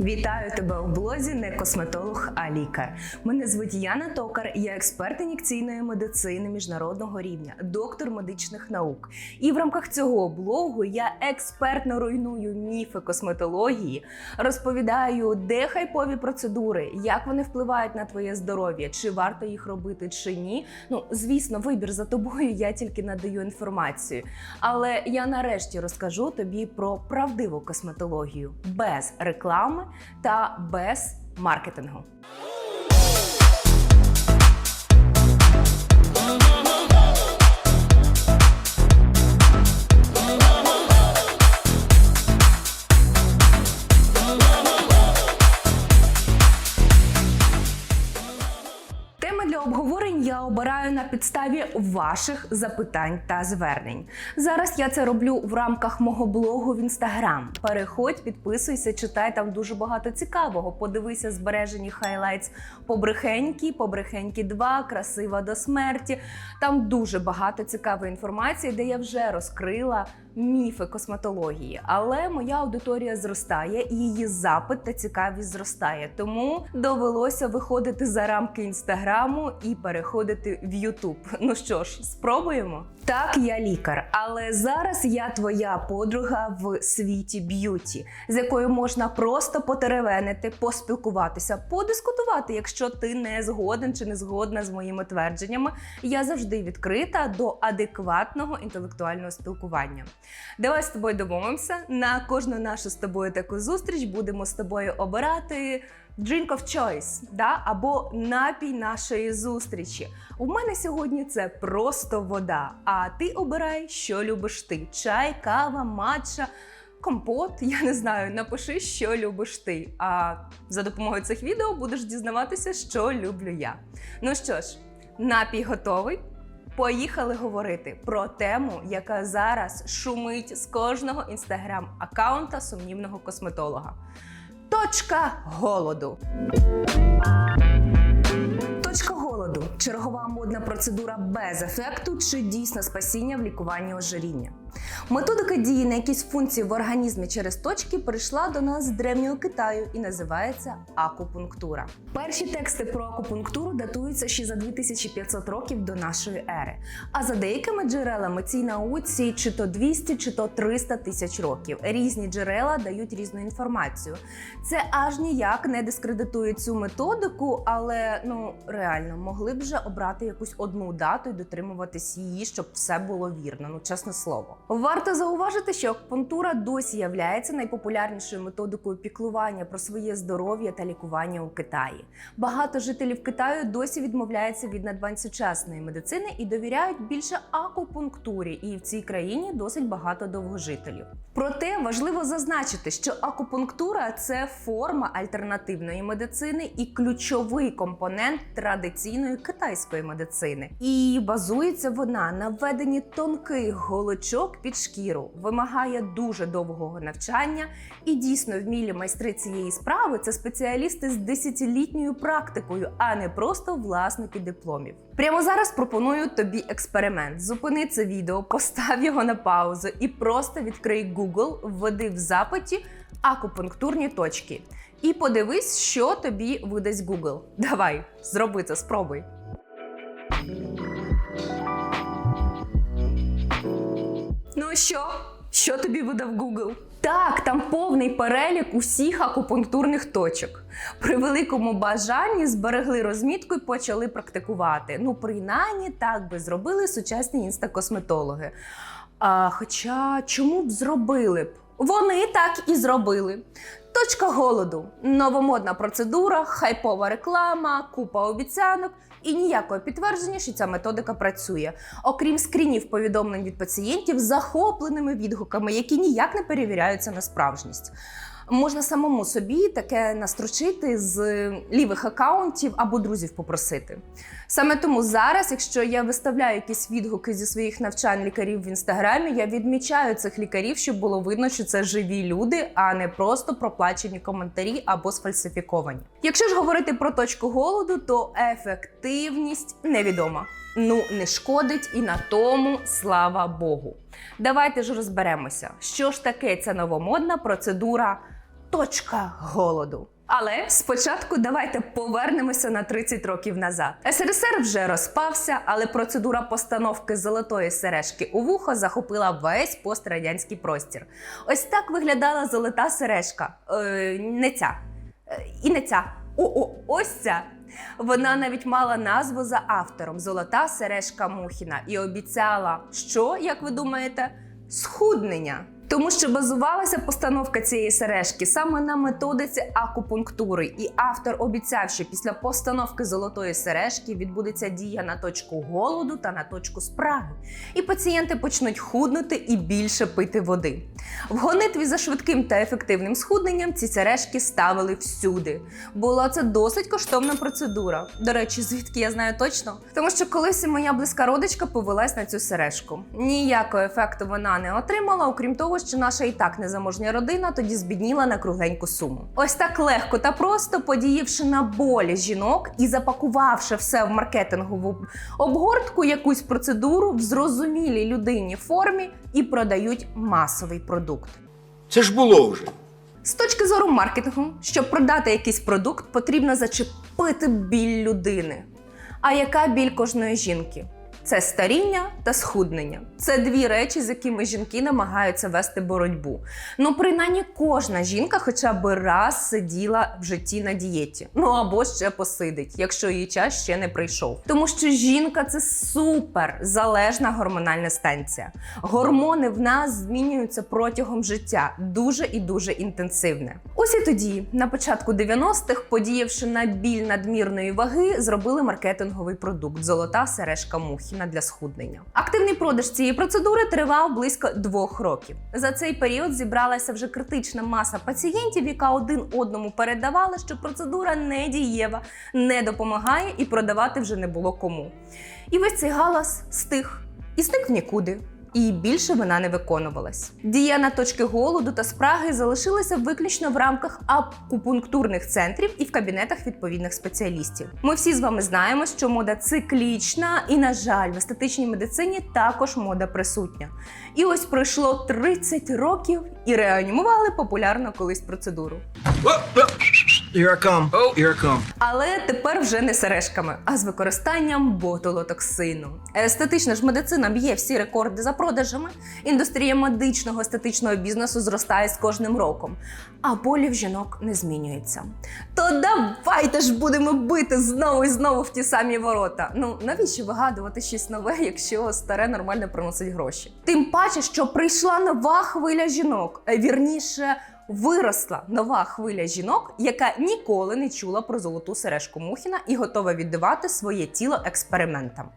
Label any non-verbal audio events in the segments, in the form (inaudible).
Вітаю тебе у блозі не косметолог, а лікар. Мене звуть Яна Токар, я експерт ін'єкційної медицини міжнародного рівня, доктор медичних наук. І в рамках цього блогу я експертно руйную міфи косметології, розповідаю, де хайпові процедури, як вони впливають на твоє здоров'я, чи варто їх робити, чи ні. Ну, звісно, вибір за тобою, я тільки надаю інформацію. Але я нарешті розкажу тобі про правдиву косметологію без реклами та без маркетингу. Обираю на підставі ваших запитань та звернень. Зараз я це роблю в рамках мого блогу в інстаграм. Переходь, підписуйся, читай там дуже багато цікавого. Подивися збережені хайлайтс побрехенькі, побрехенькі 2, красива до смерті. Там дуже багато цікавої інформації, де я вже розкрила міфи косметології. Але моя аудиторія зростає, і її запит та цікавість зростає. Тому довелося виходити за рамки інстаграму і переходити в Ютуб. Ну що ж, спробуємо. Так, я лікар, але зараз я твоя подруга в світі б'юті, з якою можна просто потеревенити, поспілкуватися, подискутувати, якщо ти не згоден чи не згодна з моїми твердженнями. Я завжди відкрита до адекватного інтелектуального спілкування. Давай з тобою домовимося. На кожну нашу з тобою таку зустріч будемо з тобою обирати drink of choice, да? або напій нашої зустрічі. У мене сьогодні це просто вода. А ти обирай, що любиш ти: чай, кава, матча. Компот, я не знаю, напиши, що любиш ти. А за допомогою цих відео будеш дізнаватися, що люблю я. Ну що ж, напій готовий. Поїхали говорити про тему, яка зараз шумить з кожного інстаграм-аккаунта сумнівного косметолога. Точка голоду. Точка голоду чергова модна процедура без ефекту чи дійсно спасіння в лікуванні ожиріння. Методика дії на якісь функції в організмі через точки прийшла до нас з древнього Китаю і називається акупунктура. Перші тексти про акупунктуру датуються ще за 2500 років до нашої ери. А за деякими джерелами цій науці чи то 200, чи то 300 тисяч років. Різні джерела дають різну інформацію. Це аж ніяк не дискредитує цю методику, але ну реально могли б вже обрати якусь одну дату і дотримуватись її, щоб все було вірно. Ну чесне слово. Варто зауважити, що акупунктура досі являється найпопулярнішою методикою піклування про своє здоров'я та лікування у Китаї. Багато жителів Китаю досі відмовляються від надбань сучасної медицини і довіряють більше акупунктурі, і в цій країні досить багато довгожителів. Проте важливо зазначити, що акупунктура це форма альтернативної медицини і ключовий компонент традиційної китайської медицини. І базується вона на введенні тонких голочок під шкіру, вимагає дуже довгого навчання, і дійсно вмілі майстри цієї справи це спеціалісти з десятилітньою практикою, а не просто власники дипломів. Прямо зараз пропоную тобі експеримент. Зупини це відео, постав його на паузу і просто відкрий Google, введи в запиті акупунктурні точки. І подивись, що тобі видасть Google. Давай, зроби це, спробуй. Що? Що тобі видав Google? Так, там повний перелік усіх акупунктурних точок. При великому бажанні зберегли розмітку і почали практикувати. Ну, принаймні, так би зробили сучасні інстакосметологи. А, хоча чому б зробили б? Вони так і зробили. Точка голоду, новомодна процедура, хайпова реклама, купа обіцянок і ніякого підтвердження, що ця методика працює, окрім скрінів повідомлень від пацієнтів захопленими відгуками, які ніяк не перевіряються на справжність. Можна самому собі таке настрочити з лівих акаунтів або друзів попросити. Саме тому зараз, якщо я виставляю якісь відгуки зі своїх навчань лікарів в інстаграмі, я відмічаю цих лікарів, щоб було видно, що це живі люди, а не просто проплачені коментарі або сфальсифіковані. Якщо ж говорити про точку голоду, то ефективність невідома. Ну не шкодить і на тому слава Богу. Давайте ж розберемося, що ж таке ця новомодна процедура точка голоду. Але спочатку давайте повернемося на 30 років назад. СРСР вже розпався, але процедура постановки золотої сережки у вухо захопила весь пострадянський простір. Ось так виглядала золота сережка. Е, не ця. Е, і не ця. О, о, ось ця. Вона навіть мала назву за автором Золота сережка Мухіна і обіцяла, що, як ви думаєте, схуднення. Тому що базувалася постановка цієї сережки саме на методиці акупунктури, і автор обіцяв, що після постановки золотої сережки відбудеться дія на точку голоду та на точку спраги, і пацієнти почнуть худнути і більше пити води. В гонитві за швидким та ефективним схудненням ці сережки ставили всюди. Була це досить коштовна процедура. До речі, звідки я знаю точно? Тому що колись і моя близька родичка повелась на цю сережку. Ніякого ефекту вона не отримала, окрім того, що наша і так незаможня родина тоді збідніла на кругленьку суму. Ось так легко та просто подіявши на болі жінок і запакувавши все в маркетингову обгортку, якусь процедуру в зрозумілій людині формі і продають масовий продукт. Це ж було вже. З точки зору маркетингу, щоб продати якийсь продукт, потрібно зачепити біль людини. А яка біль кожної жінки? Це старіння та схуднення. Це дві речі, з якими жінки намагаються вести боротьбу. Ну, принаймні, кожна жінка хоча б раз сиділа в житті на дієті. Ну або ще посидить, якщо її час ще не прийшов. Тому що жінка це супер залежна гормональна станція. Гормони в нас змінюються протягом життя дуже і дуже інтенсивне. Ось і тоді, на початку 90-х, подіявши на біль надмірної ваги, зробили маркетинговий продукт Золота сережка Мухіна для схуднення. Активний продаж цієї процедури тривав близько двох років. За цей період зібралася вже критична маса пацієнтів, яка один одному передавала, що процедура не дієва, не допомагає і продавати вже не було кому. І весь цей галас стих і зник в нікуди. І більше вона не виконувалась. Дія на точки голоду та спраги залишилася виключно в рамках акупунктурних центрів і в кабінетах відповідних спеціалістів. Ми всі з вами знаємо, що мода циклічна, і, на жаль, в естетичній медицині також мода присутня. І ось пройшло 30 років і реанімували популярну колись процедуру. Here I come. Oh, here I come. Але тепер вже не сережками, а з використанням ботулотоксину. Естетична ж медицина б'є всі рекорди за продажами. Індустрія медичного естетичного бізнесу зростає з кожним роком, а болі в жінок не змінюється. То давайте ж будемо бити знову і знову в ті самі ворота. Ну навіщо вигадувати щось нове, якщо старе нормально приносить гроші? Тим паче, що прийшла нова хвиля жінок, е, вірніше. Виросла нова хвиля жінок, яка ніколи не чула про золоту сережку Мухіна і готова віддавати своє тіло експериментам.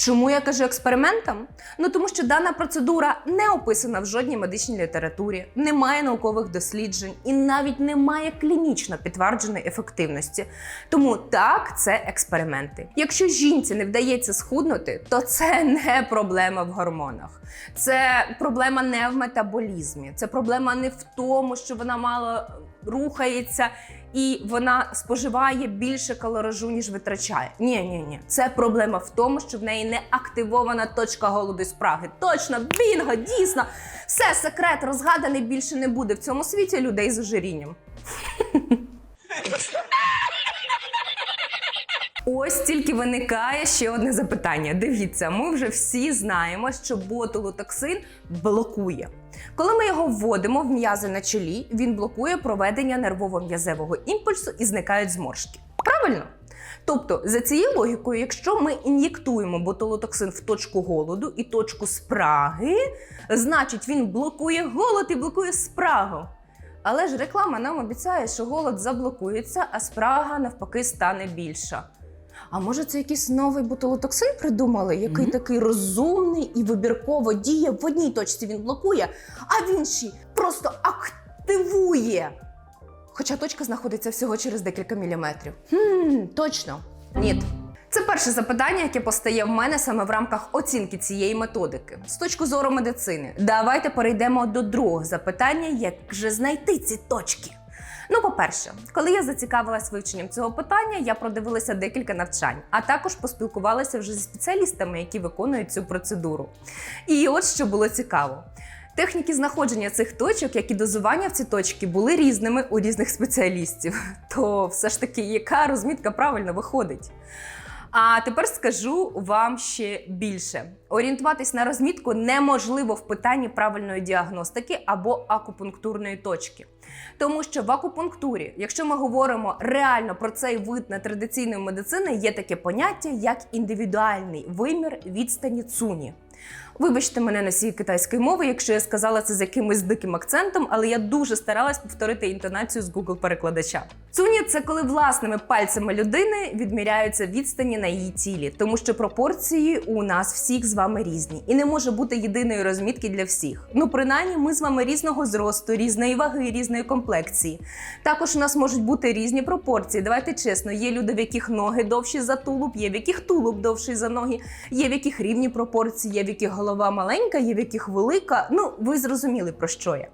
Чому я кажу експериментам? Ну тому що дана процедура не описана в жодній медичній літературі, немає наукових досліджень і навіть немає клінічно підтвердженої ефективності. Тому так, це експерименти. Якщо жінці не вдається схуднути, то це не проблема в гормонах. Це проблема не в метаболізмі, це проблема не в тому, що вона мало рухається і вона споживає більше калоражу, ніж витрачає. Ні, ні, ні. Це проблема в тому, що в неї не активована точка голоду і спраги. Точно, бінго, дійсно, все секрет розгаданий більше не буде в цьому світі людей з ожирінням. Ось тільки виникає ще одне запитання. Дивіться, ми вже всі знаємо, що ботулотоксин блокує. Коли ми його вводимо в м'язи на чолі, він блокує проведення нервово-м'язевого імпульсу і зникають зморшки. Правильно? Тобто, за цією логікою, якщо ми ін'єктуємо ботулотоксин в точку голоду і точку спраги, значить він блокує голод і блокує спрагу. Але ж реклама нам обіцяє, що голод заблокується, а спрага навпаки стане більша. А може, це якийсь новий ботулотоксин придумали, який Мгм. такий розумний і вибірково діє в одній точці він блокує, а в іншій просто активує. Хоча точка знаходиться всього через декілька міліметрів. Хм, точно. Ні. Це перше запитання, яке постає в мене саме в рамках оцінки цієї методики. З точки зору медицини, давайте перейдемо до другого запитання: як же знайти ці точки? Ну, по-перше, коли я зацікавилась вивченням цього питання, я продивилася декілька навчань, а також поспілкувалася вже зі спеціалістами, які виконують цю процедуру. І от що було цікаво. Техніки знаходження цих точок, як і дозування в ці точки, були різними у різних спеціалістів. (laughs) То все ж таки, яка розмітка правильно виходить? А тепер скажу вам ще більше: орієнтуватись на розмітку неможливо в питанні правильної діагностики або акупунктурної точки. Тому що в акупунктурі, якщо ми говоримо реально про цей вид на традиційної медицини, є таке поняття як індивідуальний вимір відстані цуні. Вибачте мене носії китайської мови, якщо я сказала це з якимось диким акцентом, але я дуже старалась повторити інтонацію з Google перекладача. Цуні це коли власними пальцями людини відміряються відстані на її тілі, тому що пропорції у нас всіх з вами різні, і не може бути єдиної розмітки для всіх. Ну, принаймні, ми з вами різного зросту, різної ваги, різної комплекції. Також у нас можуть бути різні пропорції. Давайте чесно, є люди, в яких ноги довші за тулуб, є в яких тулуб довший за ноги, є в яких рівні пропорції, є в яких голова маленька, є в яких велика. Ну, ви зрозуміли про що я.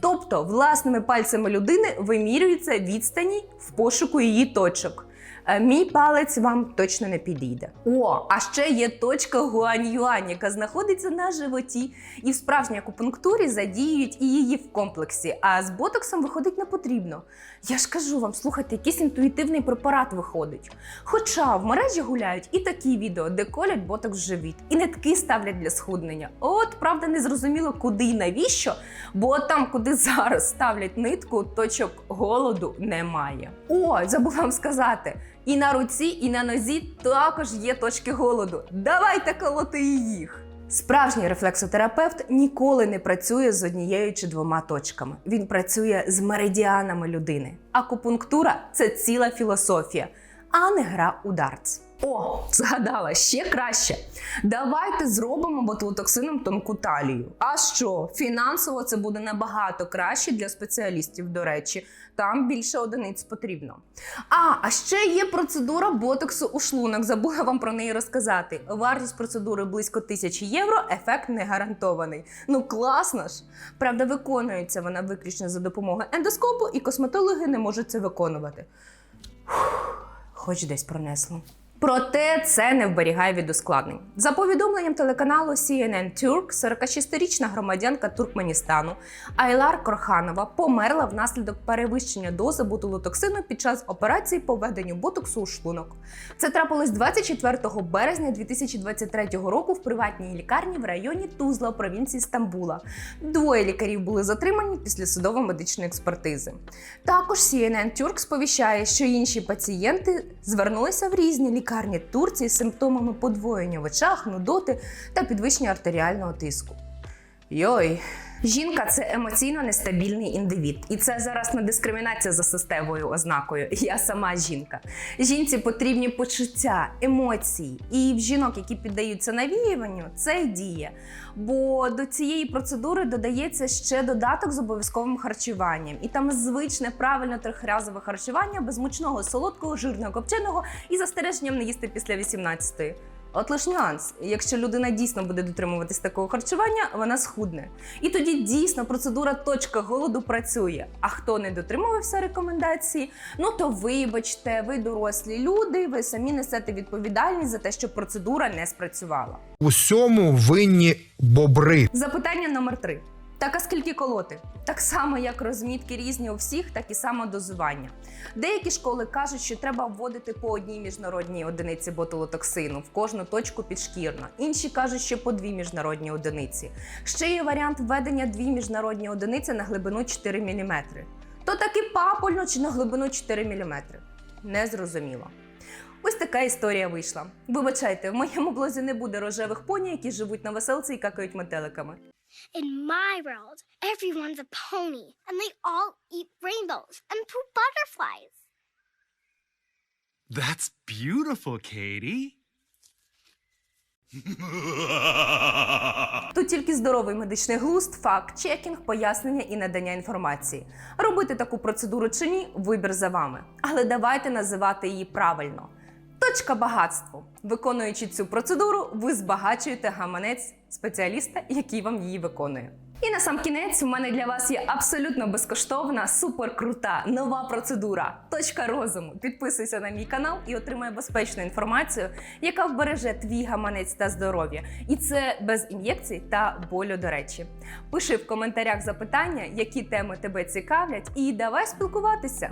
Тобто, власними пальцями людини вимірюються відстані в пошуку її точок. Е, Мій палець вам точно не підійде. О, а ще є точка Гуань-Юань, яка знаходиться на животі, і в справжній акупунктурі задіюють і її в комплексі. А з ботоксом виходить не потрібно. Я ж кажу вам, слухайте, якийсь інтуїтивний препарат виходить. Хоча в мережі гуляють і такі відео, де колять ботокс в живіт, і нитки ставлять для схуднення. От правда, не зрозуміло, куди і навіщо, бо там, куди зараз ставлять нитку, точок голоду немає. О, забула вам сказати. І на руці, і на нозі також є точки голоду. Давайте колоти їх. Справжній рефлексотерапевт ніколи не працює з однією чи двома точками. Він працює з меридіанами людини. Акупунктура це ціла філософія, а не гра у дартс. О, згадала ще краще. Давайте зробимо ботулотоксином тонку талію. А що? Фінансово це буде набагато краще для спеціалістів, до речі. Там більше одиниць потрібно. А, а ще є процедура ботоксу у шлунок. Забула вам про неї розказати. Вартість процедури близько тисячі євро, ефект не гарантований. Ну класно ж. Правда, виконується вона виключно за допомогою ендоскопу, і косметологи не можуть це виконувати. Фух, Хоч десь пронесло. Проте це не вберігає від ускладнень. За повідомленням телеканалу CNN Turk, 46-річна громадянка Туркменістану Айлар Корханова померла внаслідок перевищення дози ботулотоксину під час операції по введенню ботоксу у шлунок. Це трапилось 24 березня 2023 року в приватній лікарні в районі Тузла провінції Стамбула. Двоє лікарів були затримані після судово-медичної експертизи. Також CNN Turk сповіщає, що інші пацієнти звернулися в різні лікарні Турції з симптомами подвоєння в очах, нудоти та підвищення артеріального тиску. Йой. Жінка це емоційно нестабільний індивід, і це зараз не дискримінація за системою ознакою. (laughs) Я сама жінка. Жінці потрібні почуття, емоції. І в жінок, які піддаються навіюванню, це діє. Бо до цієї процедури додається ще додаток з обов'язковим харчуванням. І там звичне правильне трьохразове харчування без мучного, солодкого, жирного, копченого і застереженням не їсти після 18-ї. От лиш нюанс, якщо людина дійсно буде дотримуватись такого харчування, вона схудне. І тоді дійсно процедура точка голоду працює. А хто не дотримувався рекомендації, ну то вибачте, ви дорослі люди, ви самі несете відповідальність за те, що процедура не спрацювала. Усьому винні бобри. Запитання номер три. Так а скільки колоти? Так само, як розмітки різні у всіх, так і само дозування. Деякі школи кажуть, що треба вводити по одній міжнародній одиниці ботулотоксину в кожну точку підшкірно. Інші кажуть, що по дві міжнародні одиниці. Ще є варіант введення дві міжнародні одиниці на глибину 4 мм. То таки папульно чи на глибину 4 мм. Незрозуміло. Ось така історія вийшла. Вибачайте, в моєму блозі не буде рожевих поні, які живуть на веселці і какають метеликами. In my world, everyone's a pony, and they all eat rainbows and poop butterflies. That's beautiful, Katie. Тут тільки здоровий медичний глузд, факт-чекінг, пояснення і надання інформації. Робити таку процедуру чи ні, вибір за вами. Але давайте називати її правильно. Точка багатства. Виконуючи цю процедуру, ви збагачуєте гаманець спеціаліста, який вам її виконує. І на сам кінець у мене для вас є абсолютно безкоштовна, суперкрута нова процедура. Точка розуму. Підписуйся на мій канал і отримай безпечну інформацію, яка вбереже твій гаманець та здоров'я. І це без ін'єкцій та болю до речі. Пиши в коментарях запитання, які теми тебе цікавлять, і давай спілкуватися.